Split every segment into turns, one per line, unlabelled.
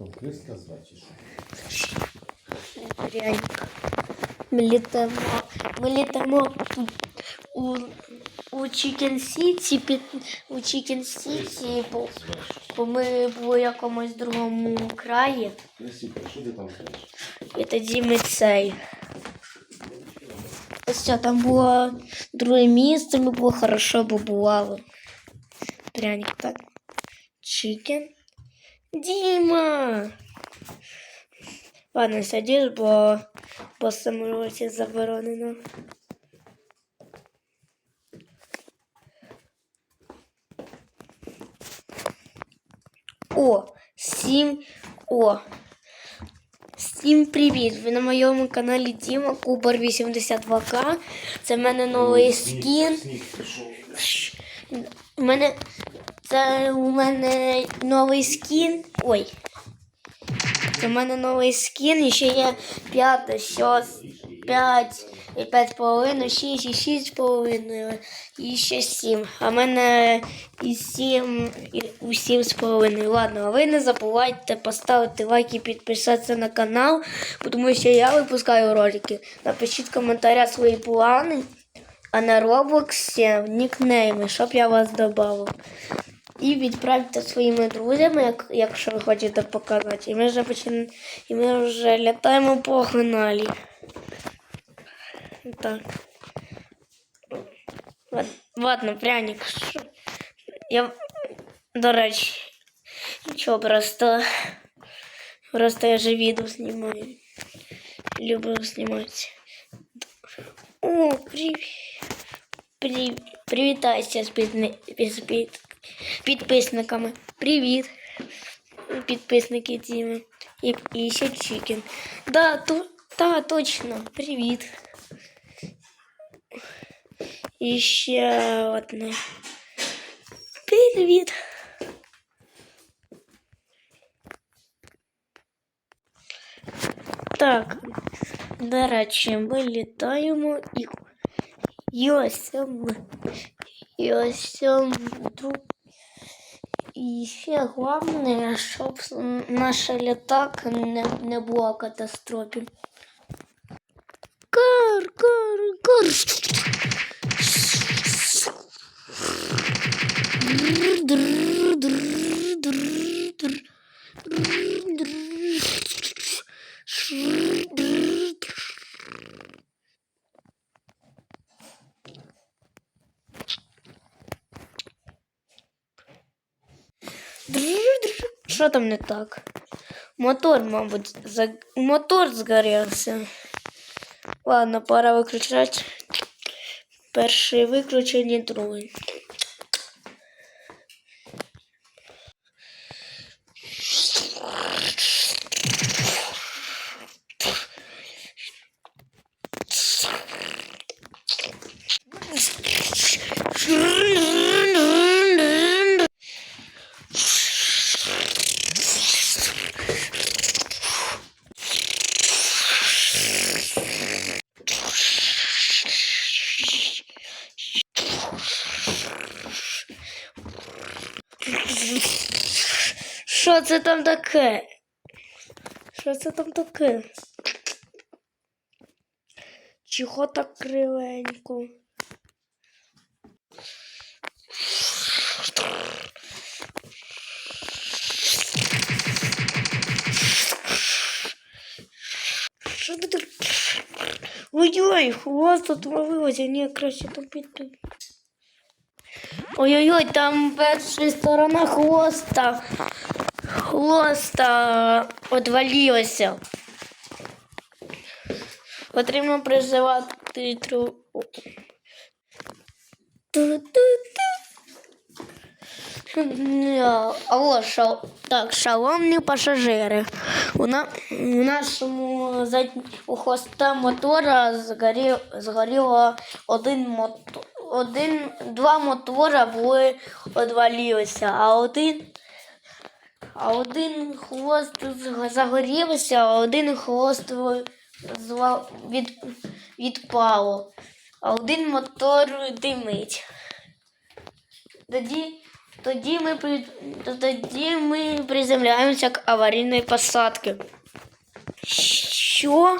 Ну, Криска звати, що?
Пряник. Ми літаємо, ми літаємо у, у Чікен Сіті, під, у Чікен Сіті, бо, бо ми були в якомусь другому краї.
Крисіка, що ти там кажеш?
І тоді ми цей. Все, там було друге місце, ми було хорошо побували. Пряник так. Чикен. Діма! Ладно, садись, бо по самороті заборонено. О, сім. О, Всім привіт! Ви на моєму каналі Діма Кубар 82К. Це в мене новий скін. У мене це у мене новий скін. Ой. Це в мене новий скін. І ще є 5, 6, 5, і 5 половиною, 6, і 6 половиною, і ще 7. А в мене і 7, і у 7 з половиною. Ладно, а ви не забувайте поставити лайк і підписатися на канал, тому що я випускаю ролики. Напишіть в коментарях свої плани. А на Роблоксі нікнейми, щоб я вас додав. І відправте своїми друзями, як, якщо ви хочете показати. І ми вже почин... І ми вже літаємо по каналі. Так. Ладно, пряник. Я, до речі, нічого просто. Просто я же відео знімаю. Люблю знімати. О, привіт. Привітайся з під... підписниками. Привіт. Підписники Діми. І, і ще Чікен. Да, ту... да, точно. Привіт. І ще одне. Привіт. Так, до речі, ми літаємо і і ось ми. І ось друг. І ще головне, щоб наш літак не, не було катастрофі. Що там не так? Мотор, мабуть, за... мотор згорівся. Ладно, пора виключати. Перший виключений, другий. Що це там таке? Що це там таке? Чого так кривенько? Що ти так? Ой-ой, хвост отвалилося, ні, краще там піти. Ой-ой-ой, там перша сторона хвоста. Хвоста отвалилася. Потрібно призивати тру. Алло, шал... так, шаломні пасажири. У, на... у нашому зад... у хвоста мотора згорів... згоріло один мотор. Один, два мотора були одвалилися, а один, а один хвост загорівся, а один хвост від, відпало, а один мотор димить. Тоді тоді ми, тоді ми приземляємося к аварійної посадки. Що?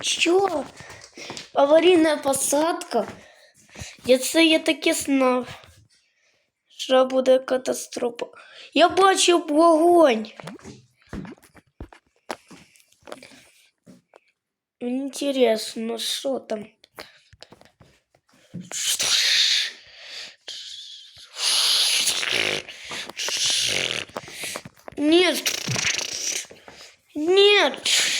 Що? Аварійна посадка? Я це я таке знав. Що буде катастрофа. Я бачив вогонь. Інтересно, що там? Нет. Нет.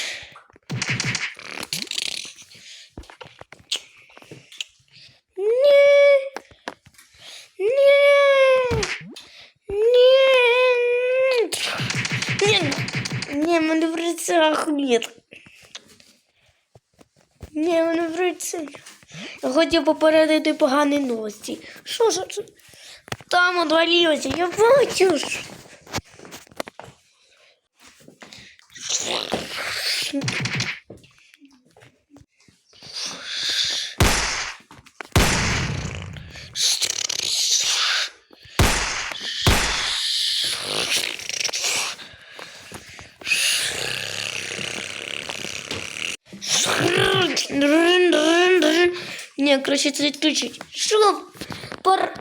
Рицях нет. Ні, мене в рицях. Я хотів попередити погані новості. Що ж? Там одвалилося, я бачу. ж. Ні, краще це відключить. Що? Пар...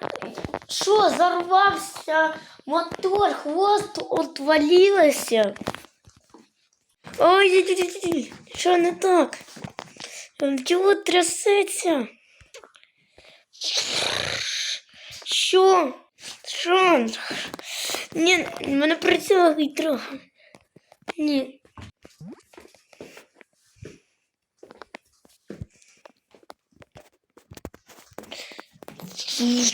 Що, зарвався мотор, хвост отвалилося. Ой, ой, ой, ой, що не так? Чого трясеться? Що? Що? Ні, мене прицілили трохи. Ні. Dur.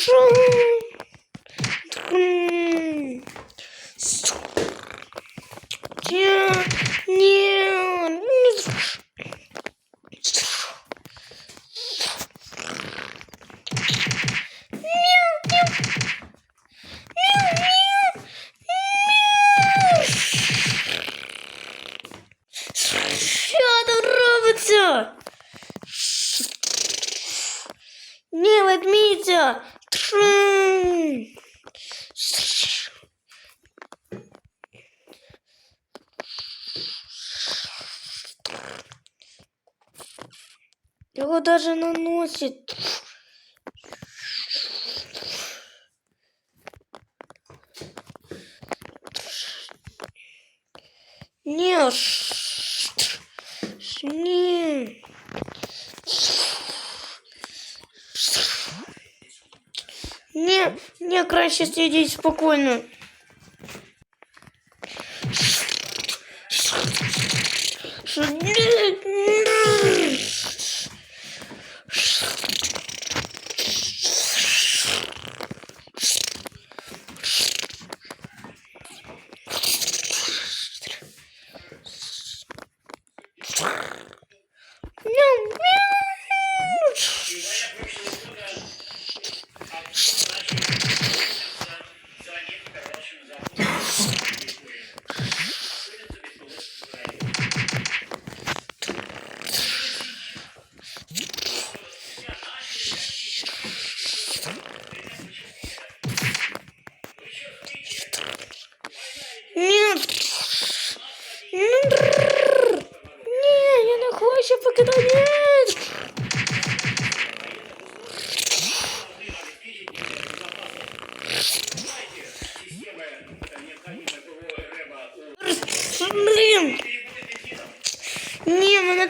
生。Його даже наносить. Ні, ш- ш- ні. Ні, ні, краще сидіть спокійно.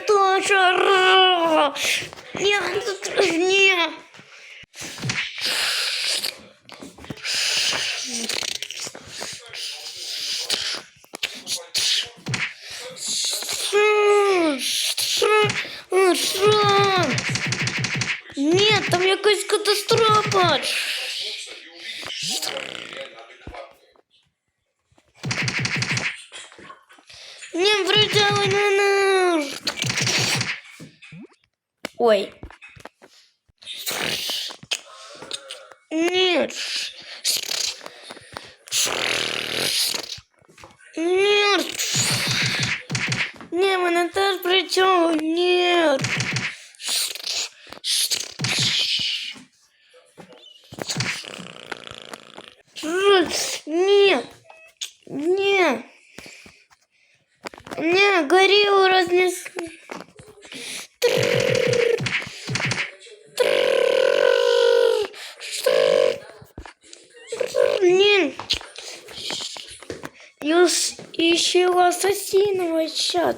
Ні, мене точно. Ні, тут- ні. Що? Що? Що? Ні, там якось Нет! Не придавай на наш! Ой. Нет. Нет. Не, мене теж причому. Нет. Нет. И Я ищу ассасинова сейчас.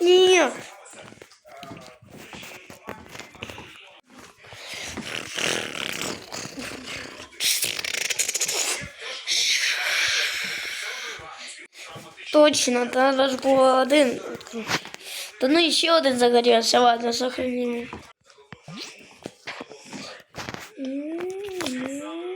не Точно, там даже один. Да ну еще один загорелся, ладно, сохраним. Mm-hmm.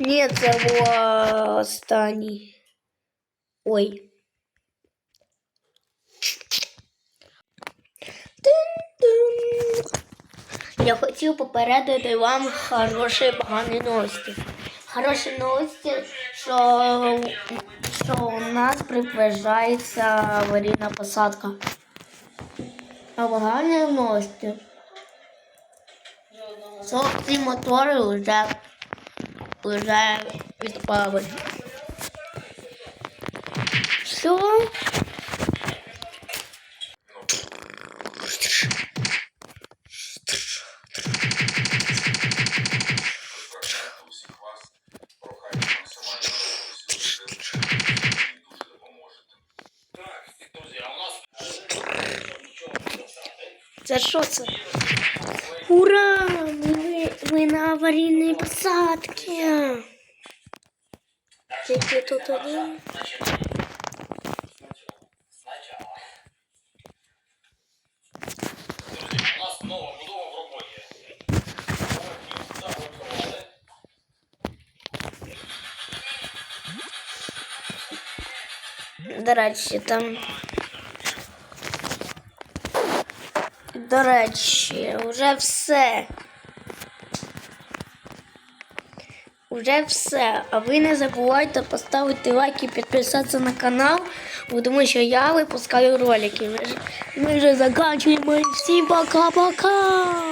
Ні, це було останній. Ой. Я хотів попередити вам хороші і погані новості. Хороші новості, що, у нас приближається аварійна посадка. А погані новості. Що ці мотори вже уже відпали. Все.
усіх вас прохання максимально рухатися дуже дуже допоможете. Так, і друзі, а у нас нічого не писати.
Це що це? Ура! Ми на аварійній посадці. Тільки тут один. До речі, там. До речі, вже все. Уже все. А ви не забувайте поставити лайк і підписатися на канал, бо тому що я випускаю ролики. Ми вже, ми вже закінчуємо. Всім пока-пока!